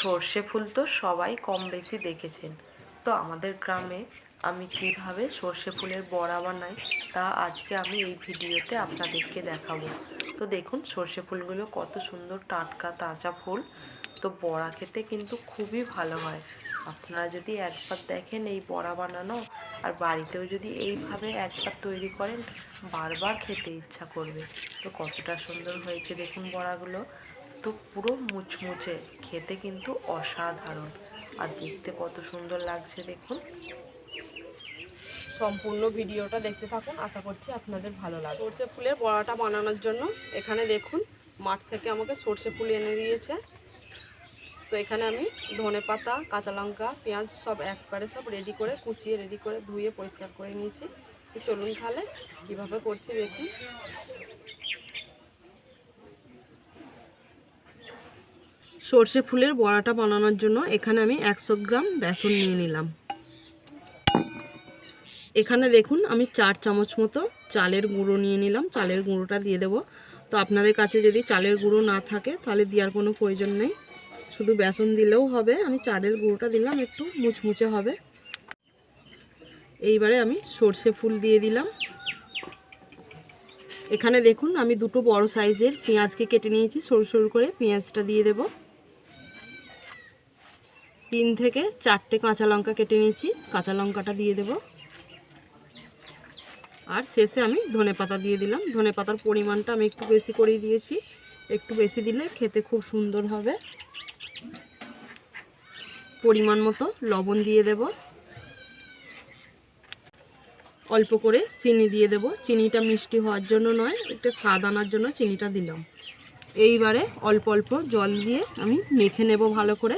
সর্ষে ফুল তো সবাই কম বেশি দেখেছেন। তো আমাদের গ্রামে আমি কীভাবে সর্ষে ফুলের বড়া বানাই, তা আজকে আমি এই ভিডিওতে আপনাদেরকে দেখাবো। তো দেখুন, সর্ষে ফুলগুলো কত সুন্দর টাটকা, তাজা ফুল। তো বড়া খেতে কিন্তু খুবই ভালো হয়। আপনারা যদি একবার দেখেন এই বড়া বানানো, আর বাড়িতেও যদি এইভাবে একবার তৈরি করেন, বারবার খেতে ইচ্ছা করবে। তো কতটা সুন্দর হয়েছে দেখুন বড়াগুলো। তো পুরো মুচমুচে, খেতে কিন্তু অসাধারণ। আর দেখতে কত সুন্দর লাগছে দেখুন। সম্পূর্ণ ভিডিওটা দেখতে থাকুন, আশা করছি আপনাদের ভালো লাগবে। সর্ষে ফুলের বড়াটা বানানোর জন্য এখানে দেখুন, মাঠ থেকে আমাকে সর্ষে ফুল এনে দিয়েছে। তো এখানে আমি ধনে পাতা, কাঁচা লঙ্কা, পেঁয়াজ সব একবারে সব রেডি করে, কুচিয়ে রেডি করে ধুয়ে পরিষ্কার করে নিয়েছি। তো চলুন তাহলে কীভাবে করছি দেখুন সর্ষে ফুলের বড়াটা বানানোর জন্য এখানে আমি একশো গ্রাম বেসন নিয়ে নিলাম। এখানে দেখুন, আমি চার চামচ মতো চালের গুঁড়ো নিয়ে নিলাম। চালের গুঁড়োটা দিয়ে দেবো। তো আপনাদের কাছে যদি চালের গুঁড়ো না থাকে, তাহলে দেওয়ার কোনো প্রয়োজন নেই। শুধু বেসন দিলেও হবে। আমি চালের গুঁড়োটা দিলাম, একটু মুচমুচে হবে। এইবারে আমি সর্ষে ফুল দিয়ে দিলাম। এখানে দেখুন, আমি দুটো বড় সাইজের পেঁয়াজকে কেটে নিয়েছি। সরু সরু করে পেঁয়াজটা দিয়ে দেব। তিন থেকে চারটে কাঁচা লঙ্কা কেটে নিয়েছি। কাঁচা লঙ্কাটা দিয়ে দেবো। আর শেষে আমি ধনে পাতা দিয়ে দিলাম। ধনে পাতার পরিমাণটা আমি একটু বেশি করেই দিয়েছি। একটু বেশি দিলে খেতে খুব সুন্দর হবে। পরিমাণ মতো লবণ দিয়ে দেব। অল্প করে চিনি দিয়ে দেব। চিনিটা মিষ্টি হওয়ার জন্য নয়, একটু স্বাদ আনার জন্য চিনিটা দিলাম। এইবারে অল্প অল্প জল দিয়ে আমি মেখে নেব ভালো করে।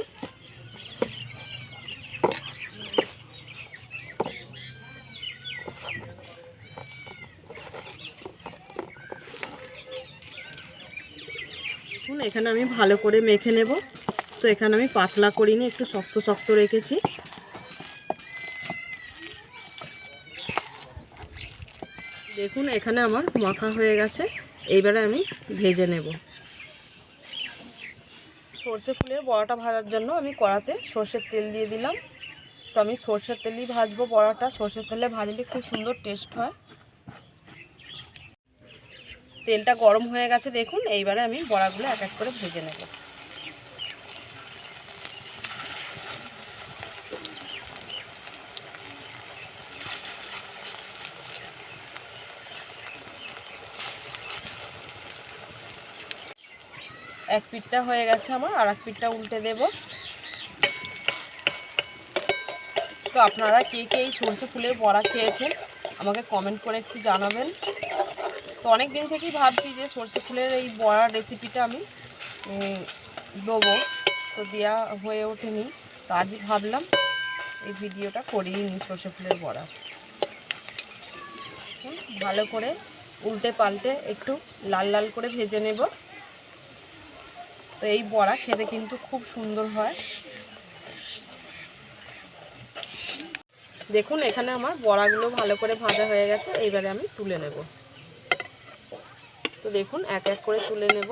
এখানে আমি ভালো করে মেখে নেব। তো এখানে আমি পাতলা করিনি, একটু শক্ত শক্ত রেখেছি। দেখুন, এখানে আমার মাখা হয়ে গেছে। এইবারে আমি ভেজে নেব। সর্ষে ফুলের বড়াটা ভাজার জন্য আমি কড়াতে সর্ষের তেল দিয়ে দিলাম। তো আমি সর্ষের তেলই ভাজবো বড়াটা। সর্ষের তেলে ভাজলে খুব সুন্দর টেস্ট হয়। তেলটা গরম হয়ে গেছে দেখুন, এইবারে আমি বড়াগুলো এক এক করে ভেজে নেব। এক পিঠটা হয়ে গেছে আমার, আর এক পিঠটা উল্টে দেব। তো আপনারা কে কে এই সরষে ফুলের বড়া খেয়েছেন, আমাকে কমেন্ট করে একটু জানাবেন। তো অনেক দিন থেকেই ভাবছি যে সর্ষে ফুলের এই বড়ার রেসিপিটা আমি দেবো। তো দেওয়া হয়ে ওঠেনি। তো আজই ভাবলাম এই ভিডিওটা করিয়ে নিই সর্ষে ফুলের বড়া। ভালো করে উল্টে পাল্টে একটু লাল লাল করে ভেজে নেব। তো এই বড়া খেতে কিন্তু খুব সুন্দর হয়। দেখুন, এখানে আমার বড়াগুলো ভালো করে ভাজা হয়ে গেছে। এইবারে আমি তুলে নেব। তো দেখুন, এক এক করে তুলে নেব।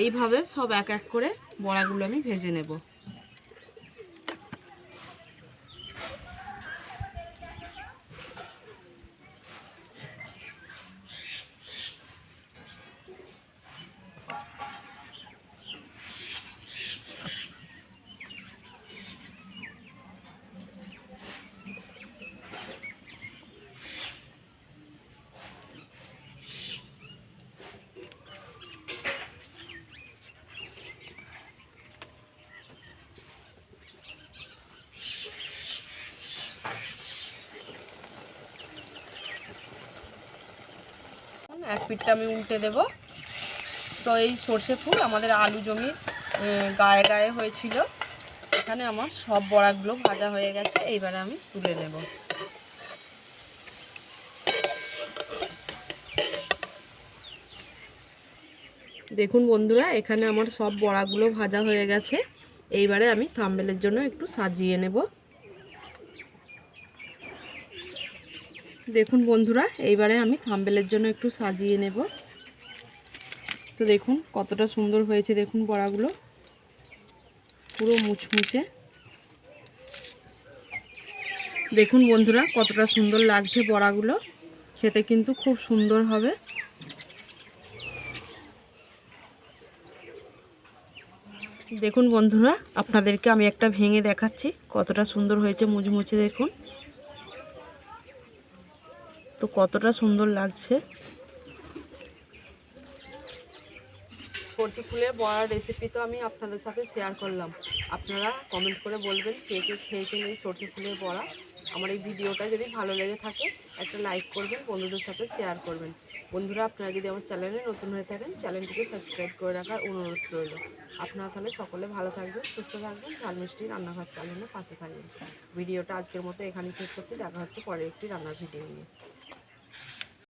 এইভাবে সব এক এক করে বড়াগুলো আমি ভেজে নেব। এক পিঠটা আমি উল্টে দেব। তো এই সর্ষে ফুল আমাদের আলু জমির গায়ে গায়ে হয়েছিল। এখানে আমার সব বড়াগুলো ভাজা হয়ে গেছে, এইবারে আমি তুলে নেব। দেখুন বন্ধুরা, এখানে আমার সব বড়াগুলো ভাজা হয়ে গেছে। এইবারে আমি থাম্বেলের জন্য একটু সাজিয়ে নেব। দেখুন বন্ধুরা, এইবারে আমি থাম্বেলের জন্য একটু সাজিয়ে নেব। তো দেখুন কতটা সুন্দর হয়েছে দেখুন বড়াগুলো। পুরো মুচমুচে। দেখুন বন্ধুরা, কতটা সুন্দর লাগছে বড়াগুলো। খেতে কিন্তু খুব সুন্দর হবে। দেখুন বন্ধুরা, আপনাদেরকে আমি একটা ভেঙে দেখাচ্ছি কতটা সুন্দর হয়েছে মুচমুচে দেখুন। তো কতটা সুন্দর লাগছে। সর্ষে ফুলের বড়ার রেসিপি তো আমি আপনাদের সাথে শেয়ার করলাম। আপনারা কমেন্ট করে বলবেন কে কে খেয়েছেন এই সর্ষে ফুলের বড়া। আমার এই ভিডিওটা যদি ভালো লেগে থাকে, একটা লাইক করবেন, বন্ধুদের সাথে শেয়ার করবেন। বন্ধুরা, আপনারা যদি আমার চ্যানেলে নতুন হয়ে থাকেন চ্যানেলটিকে সাবস্ক্রাইব করে রাখার অনুরোধ রইল। আপনারা তাহলে সকলে ভালো থাকবেন, সুস্থ থাকবেন ঝাল মিষ্টি রান্নাঘর চ্যানেলের পাশে থাকবেন। ভিডিওটা আজকের মতো এখানেই শেষ করছি। দেখা হচ্ছে পরের একটি রান্নার ভিডিও নিয়ে।